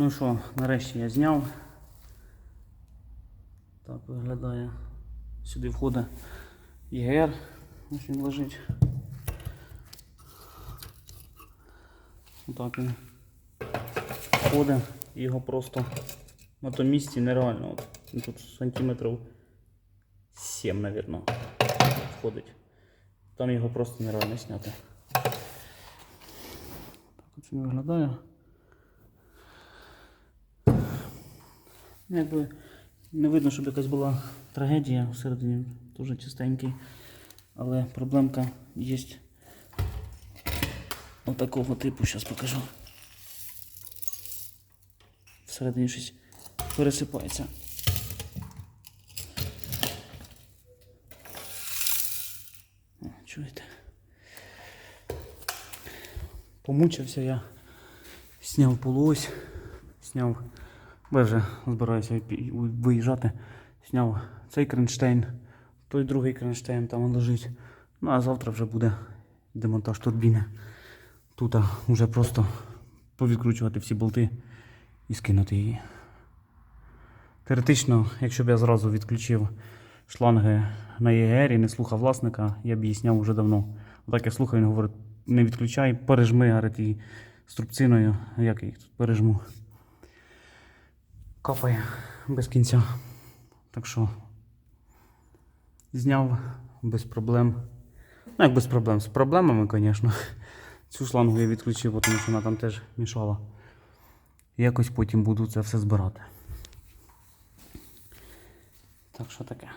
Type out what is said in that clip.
Ну що, нарешті я зняв. Так виглядає. Сюди входить ЄГР. Ось він лежить. Отак він входить. Його просто на тому місці нереально. От, тут сантиметрів 7, мабуть, входить. Там його просто нереально зняти. Так от він виглядає. Якби не видно, щоб якась була трагедія всередині, дуже чистенький. Але проблемка є отакого типу, зараз покажу. Всередині щось пересипається. Чуєте? Помучився я, зняв полуось, зняв, бо я вже збираюся виїжджати, зняв цей кронштейн, той другий кронштейн там лежить. Ну а завтра вже буде демонтаж турбіни. Тут вже просто повідкручувати всі болти і скинути її. Теоретично, якщо б я зразу відключив шланги на ЄГР і не слухав власника, я б її зняв вже давно. Так я слухаю, він говорить, не відключай, пережми, говорить, і струбциною, як я їх тут пережму. Капає без кінця. Так що зняв без проблем. Ну, як без проблем, з проблемами, звісно. Цю шлангу я відключив, тому що вона там теж мішала. Якось потім буду це все збирати. Так що таке.